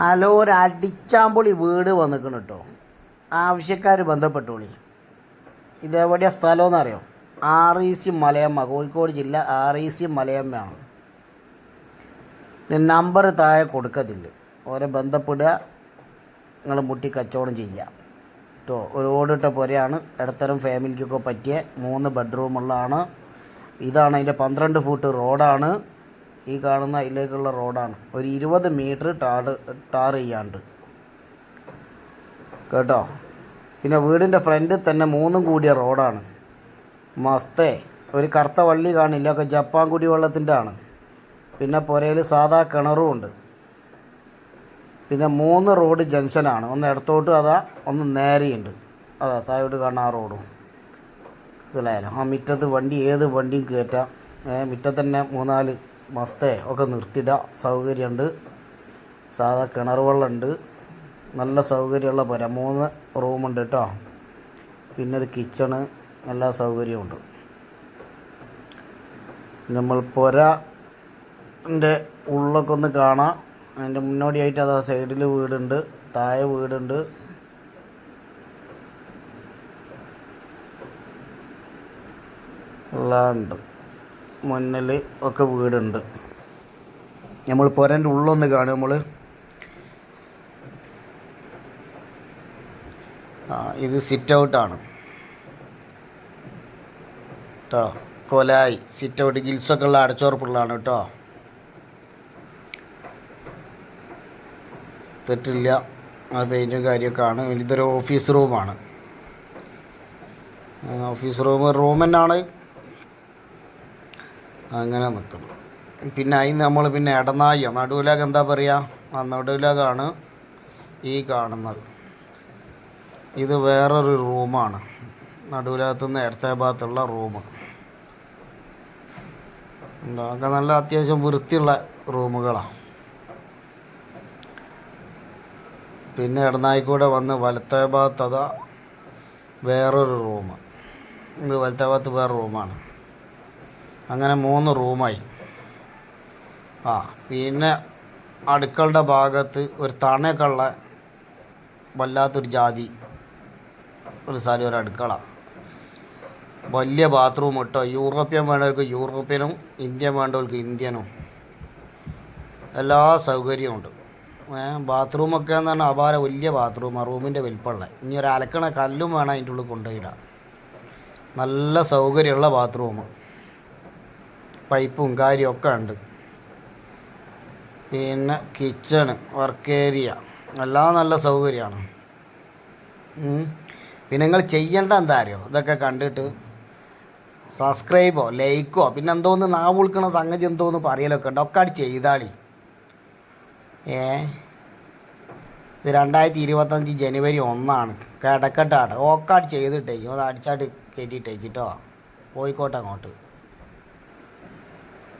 Hello വീട് വന്നിക്കണം കേട്ടോ ആവശ്യക്കാർ ബന്ധപ്പെട്ടോളി ഇതെവിടെയാ സ്ഥലമെന്ന് അറിയോ R E C Malayamma Kozhikode ജില്ല ആർ ഇ സി മലയമ്മയാണ്. നമ്പർ താഴെ കൊടുക്കത്തില്ല. ഓരെ ബന്ധപ്പെടുക നിങ്ങൾ മുട്ടി കച്ചവടം ചെയ്യുക. കേട്ടോ ഒരു ഓടിട്ട പുരയാണ്. ഇടത്തരം ഫാമിലിക്കൊക്കെ പറ്റിയ മൂന്ന് ബെഡ്റൂമുള്ളതാണ്. ഇതാണ് അതിന്റെ പന്ത്രണ്ട് ഫൂട്ട് റോഡാണ്. ഈ കാണുന്ന അതിലേക്കുള്ള റോഡാണ്. ഒരു ഇരുപത് മീറ്റർ ടാട് ടാർ ചെയ്യാണ്ട്. കേട്ടോ? പിന്നെ വീടിന്റെ ഫ്രണ്ടിൽ തന്നെ മൂന്നും കൂടിയ റോഡാണ്. മസ്തേ. ഒരു കറുത്ത വള്ളി കാണില്ല. ഒക്കെ ജപ്പാൻ കുടിവെള്ളത്തിന്റെ ആണ്. പിന്നെ പുരയിൽ സാധാ കിണറും ഉണ്ട്. പിന്നെ മൂന്ന് റോഡ് ജംഗ്ഷനാണ് ഒന്ന് ഇടത്തോട്ട് അതാ ഒന്ന് നേരെയുണ്ട്. അതാ താഴോട്ട് കാണുന്ന ആ റോഡും. ഇതിലായാലും ആ മുറ്റത്ത് വണ്ടി ഏത് വണ്ടിയും കയറ്റാം മുറ്റത്ത് തന്നെ മൂന്നാൽ മസ്തേ ഒക്കെ നിർത്തിയിടാം. സൗകര്യമുണ്ട്. സാധാ കിണർ വെള്ളമുണ്ട്. നല്ല സൗകര്യമുള്ള പുര. മൂന്ന് റൂമുണ്ട് കേട്ടോ. പിന്നെ ഒരു കിച്ചണ് എല്ലാ സൗകര്യമുണ്ട് നമ്മൾ പുരന്റെ ഉള്ളൊക്കെ ഒന്ന് കാണാം. അതിന്റെ മുന്നോടിയായിട്ട് അതാ സൈഡിൽ വീടുണ്ട്. താഴെ വീടുണ്ട്. എല്ലാം മുന്നിൽ ഒക്കെ വീടുണ്ട്. നമ്മൾ പുരന്റെ ഉള്ളൊന്ന് കാണും നമ്മൾ ആ ഇത് സിറ്റ് ഔട്ടാണ് കേട്ടോ കൊലായി. സിറ്റ് ഔട്ട് ഗിൽസൊക്കെ ഉള്ള അടച്ചുറപ്പുള്ളതാണ് കേട്ടോ തെറ്റില്ല. ആ പെയിന്റും കാര്യമൊക്കെ ആണ്. ഇതൊരു ഓഫീസ് റൂമാണ് ഓഫീസ് റൂം റൂം അങ്ങനെ നിൽക്കണം പിന്നെ അതിന് നമ്മൾ പിന്നെ ഇടനായ നടുവിലാഗ് എന്താ പറയുക ആ നടുവിലാഗാണ് ഈ കാണുന്നത്. ഇത് വേറൊരു റൂമാണ്. നടുവിലകത്തുനിന്ന് ഇടത്തെ ഭാഗത്തുള്ള റൂം. ഒക്കെ നല്ല അത്യാവശ്യം വൃത്തിയുള്ള റൂമുകളാണ് പിന്നെ ഇടനായിക്കൂടെ വന്ന് വലത്തെ അതാ വേറൊരു റൂം. ഇത് വലത്തെ ഭാഗത്ത് വേറെ റൂമാണ്. അങ്ങനെ മൂന്ന് റൂമായി. ആ പിന്നെ അടുക്കളുടെ ഭാഗത്ത് ഒരു തണയൊക്കെ ഉള്ള വല്ലാത്തൊരു ജാതി ഒരു സ്ഥലം ഒരു അടുക്കള. വലിയ ബാത്റൂം ഇട്ടോ യൂറോപ്യൻ വേണ്ടവർക്ക് യൂറോപ്യനും ഇന്ത്യൻ വേണ്ടവർക്ക് ഇന്ത്യനും എല്ലാ സൗകര്യവും ഉണ്ട്. ബാത്റൂമൊക്കെ എന്ന് പറഞ്ഞാൽ അപാര വലിയ ബാത്റൂമാണ് റൂമിന്റെ വലിപ്പമുള്ള. ഇനി ഒരു അലക്കണ കല്ലും വേണം അതിന്റെ ഉള്ളിൽ കൊണ്ടുപോയിടാം നല്ല സൗകര്യമുള്ള ബാത്റൂം പൈപ്പും കാര്യമൊക്കെ ഉണ്ട്. പിന്നെ കിച്ചണ് വർക്ക് ഏരിയ എല്ലാം നല്ല സൗകര്യമാണ്. പിന്നെ നിങ്ങൾ ചെയ്യേണ്ട എന്താ അറിയോ? ഇതൊക്കെ കണ്ടിട്ട് സബ്സ്ക്രൈബോ ലൈക്കോ പിന്നെ എന്തോന്ന് നാവ് വിളിക്കണ സംഗതി എന്തോന്ന് പറയലൊക്കെ ഉണ്ട്. ഒക്കെ അടി ചെയ്താളി ഏ? ഇത് രണ്ടായിരത്തി ഇരുപത്തഞ്ച് ജനുവരി ഒന്നാണ്. കിടക്കട്ടാണ് ഓക്കാട് ചെയ്തിട്ടേക്കും. അത് അടിച്ചാട്ട് കയറ്റിയിട്ടേക്കിട്ടോ പോയിക്കോട്ടെ അങ്ങോട്ട്.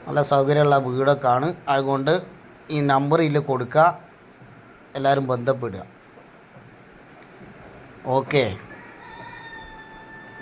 നല്ല സൗകര്യമുള്ള വീടൊക്കെ ആണ് അതുകൊണ്ട് ഈ നമ്പർ ഇതിൽ കൊടുക്കുക. എല്ലാവരും ബന്ധപ്പെടുക. ഓക്കെ